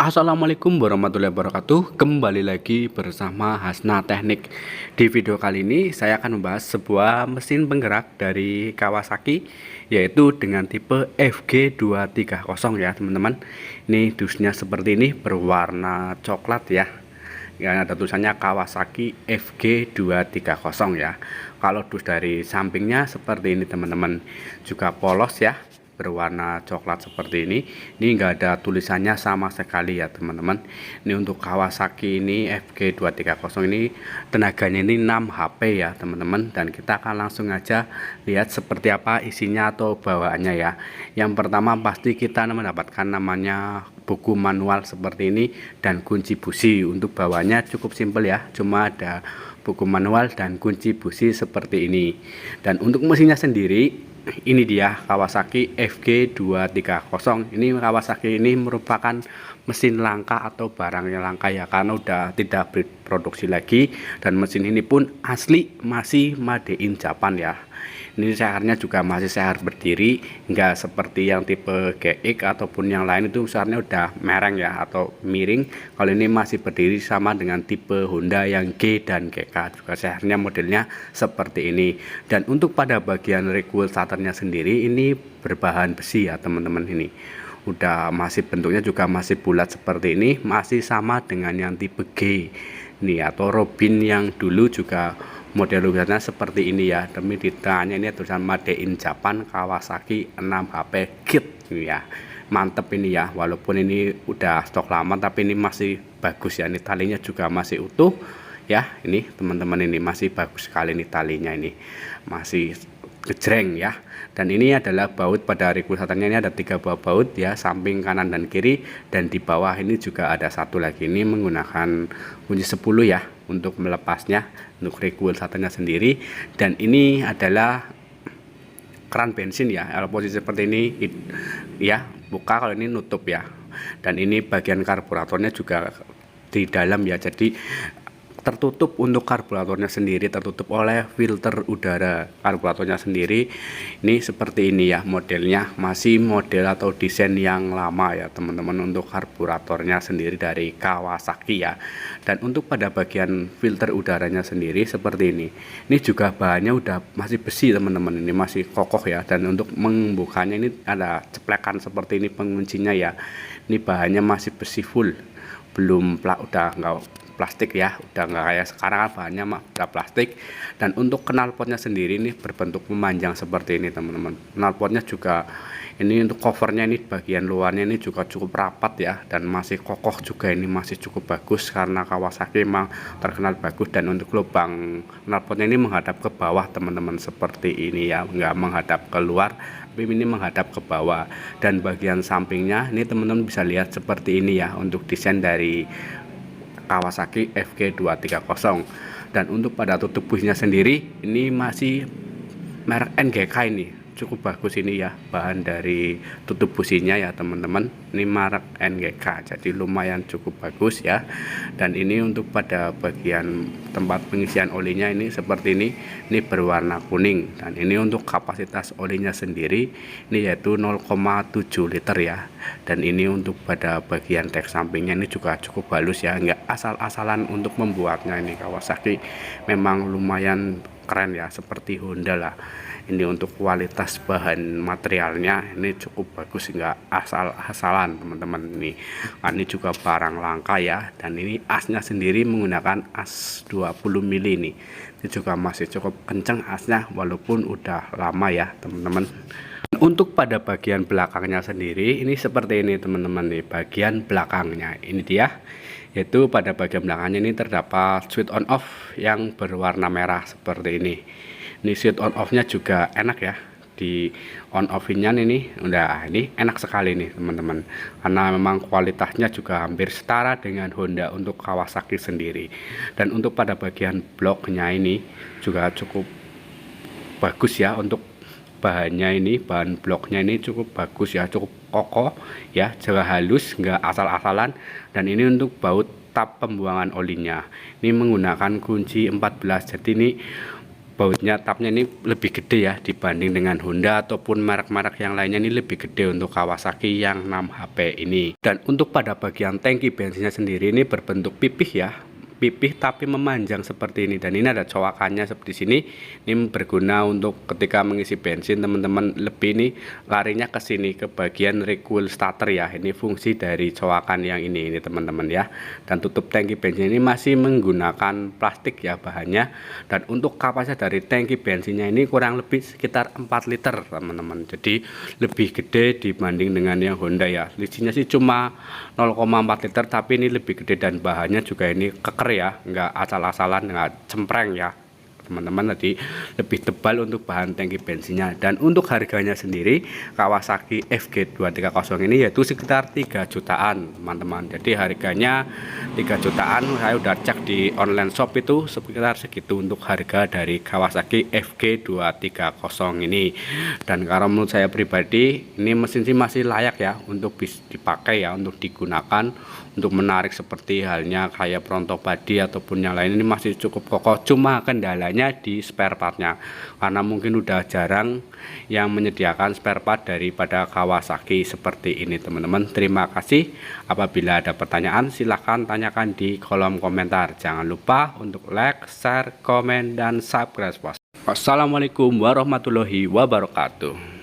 Assalamualaikum warahmatullahi wabarakatuh. Kembali lagi bersama Hasna Teknik. Di video kali ini saya akan membahas sebuah mesin penggerak dari Kawasaki Yaitu dengan tipe FG230 ya teman-teman. Ini dusnya seperti ini berwarna coklat ya. Ya ada tulisannya Kawasaki FG230 ya. Kalau dus dari sampingnya seperti ini teman-teman. Juga polos ya berwarna coklat seperti ini. Ini enggak ada tulisannya sama sekali ya teman-teman. Ini untuk Kawasaki ini FG230 ini tenaganya ini 6 HP ya teman-teman. Dan kita akan langsung aja lihat seperti apa isinya atau bawaannya ya. Yang pertama pasti kita mendapatkan namanya buku manual seperti ini dan kunci busi. Untuk bawahnya cukup simpel ya cuma ada buku manual dan kunci busi seperti ini. Dan untuk mesinnya sendiri ini dia Kawasaki FG230 ini Kawasaki ini merupakan mesin langka atau barang yang langka ya karena udah tidak berproduksi lagi. Dan mesin ini pun asli masih made in Japan ya ini seharnya juga masih sehar berdiri enggak seperti yang tipe GX ataupun yang lain itu seharnya udah mereng ya atau miring. Kalau ini masih berdiri sama dengan tipe Honda yang G dan GK juga seharnya modelnya seperti ini. Dan untuk pada bagian regul starternya sendiri ini berbahan besi ya teman-teman ini. Udah masih bentuknya juga masih bulat seperti ini masih sama dengan yang tipe G. Nih atau Robin yang dulu juga model lukisannya seperti ini ya. Demi ditanya ini tulisan Made in Japan Kawasaki 6 HP kit ya. Mantep ini ya. Walaupun ini udah stok lama tapi ini masih bagus ya. Ini talinya juga masih utuh ya. Ini teman-teman ini masih bagus sekali ini talinya ini. Masih gejreng ya. Dan ini adalah baut pada regulatornya ini ada tiga buah baut ya samping kanan dan kiri. Dan di bawah ini juga ada satu lagi. Ini menggunakan kunci 10 ya untuk melepasnya untuk regulatornya sendiri. Dan ini adalah keran bensin ya kalau posisi seperti ini ya buka kalau ini nutup ya. Dan ini bagian karburatornya juga di dalam ya jadi tertutup untuk karburatornya sendiri tertutup oleh filter udara karburatornya sendiri. Ini seperti ini ya modelnya masih model atau desain yang lama ya teman-teman untuk karburatornya sendiri dari Kawasaki ya. Dan untuk pada bagian filter udaranya sendiri seperti ini. Ini juga bahannya udah masih besi teman-teman ini masih kokoh ya. Dan untuk membukanya ini ada ceplekan seperti ini penguncinya ya. Ini bahannya masih besi full belum udah enggak plastik ya. Udah nggak kayak sekarang kan bahannya mah udah plastik. Dan untuk knalpotnya sendiri ini berbentuk memanjang seperti ini teman-teman. Knalpotnya juga ini untuk covernya ini bagian luarnya ini juga cukup rapat ya. Dan masih kokoh juga ini masih cukup bagus karena Kawasaki memang terkenal bagus. Dan untuk lubang knalpotnya ini menghadap ke bawah teman-teman seperti ini ya. Nggak menghadap keluar tapi ini menghadap ke bawah. Dan bagian sampingnya ini teman-teman bisa lihat seperti ini ya untuk desain dari Kawasaki FG230 dan untuk pada tutup busnya sendiri ini masih merek NGK ini cukup bagus ini ya bahan dari tutup businya ya teman-teman. Ini merek NGK jadi lumayan cukup bagus ya. Dan ini untuk pada bagian tempat pengisian olinya ini seperti ini ini berwarna kuning. Dan ini untuk kapasitas olinya sendiri ini yaitu 0,7 liter ya. Dan ini untuk pada bagian teks sampingnya ini juga cukup halus ya enggak asal-asalan untuk membuatnya ini Kawasaki. Memang lumayan keren ya seperti Honda lah. Ini untuk kualitas bahan materialnya ini cukup bagus enggak asal-asalan teman-teman. Ini nah, ini juga barang langka ya dan ini asnya sendiri menggunakan as 20 mili ini ini juga masih cukup kenceng asnya walaupun udah lama ya teman-teman. Untuk pada bagian belakangnya sendiri ini seperti ini teman-teman nih bagian belakangnya. Ini dia yaitu pada bagian belakangnya ini terdapat switch on off yang berwarna merah seperti ini. Ini switch on off nya juga enak ya. Di on off nya ini udah ini enak sekali nih teman-teman. Karena memang kualitasnya juga hampir setara dengan Honda untuk Kawasaki sendiri. Dan untuk pada bagian bloknya ini juga cukup bagus ya untuk bahannya ini bahan bloknya ini cukup bagus ya cukup kokoh ya jaga halus enggak asal-asalan. Dan ini untuk baut tap pembuangan olinya. Ini menggunakan kunci 14 jadi ini bautnya tapnya ini lebih gede ya dibanding dengan Honda ataupun merek-merek yang lainnya. Ini lebih gede untuk Kawasaki yang 6 HP ini. Dan untuk pada bagian tangki bensinnya sendiri ini berbentuk pipih ya pipih tapi memanjang seperti ini. Dan ini ada cowakannya seperti sini. Ini berguna untuk ketika mengisi bensin teman-teman lebih ini larinya ke sini ke bagian recoil starter ya. Ini fungsi dari cowakan yang ini ini teman-teman ya. Dan tutup tangki bensin ini masih menggunakan plastik ya bahannya. Dan untuk kapasitas dari tangki bensinnya ini kurang lebih sekitar 4 liter teman-teman. Jadi lebih gede dibanding dengan yang Honda ya. Lisinya sih cuma 0,4 liter tapi ini lebih gede dan bahannya juga ini keker ya nggak asal-asalan nggak cempreng ya teman-teman. Tadi lebih tebal untuk bahan tangki bensinnya. Dan untuk harganya sendiri Kawasaki FG230 ini yaitu sekitar 3 jutaan teman-teman. Jadi harganya 3 jutaan. Saya udah cek di online shop itu sekitar segitu untuk harga dari Kawasaki FG230 ini. Dan karena menurut saya pribadi ini mesin sih masih layak ya untuk dipakai ya untuk digunakan untuk menarik seperti halnya kayak Pronto Body ataupun yang lain. Ini masih cukup kokoh. Cuma kendalanya di spare partnya. Karena mungkin udah jarang yang menyediakan spare part daripada Kawasaki seperti ini teman-teman. Terima kasih. Apabila ada pertanyaan silahkan tanyakan di kolom komentar. Jangan lupa untuk like share komen dan subscribe Wassalamualaikum warahmatullahi wabarakatuh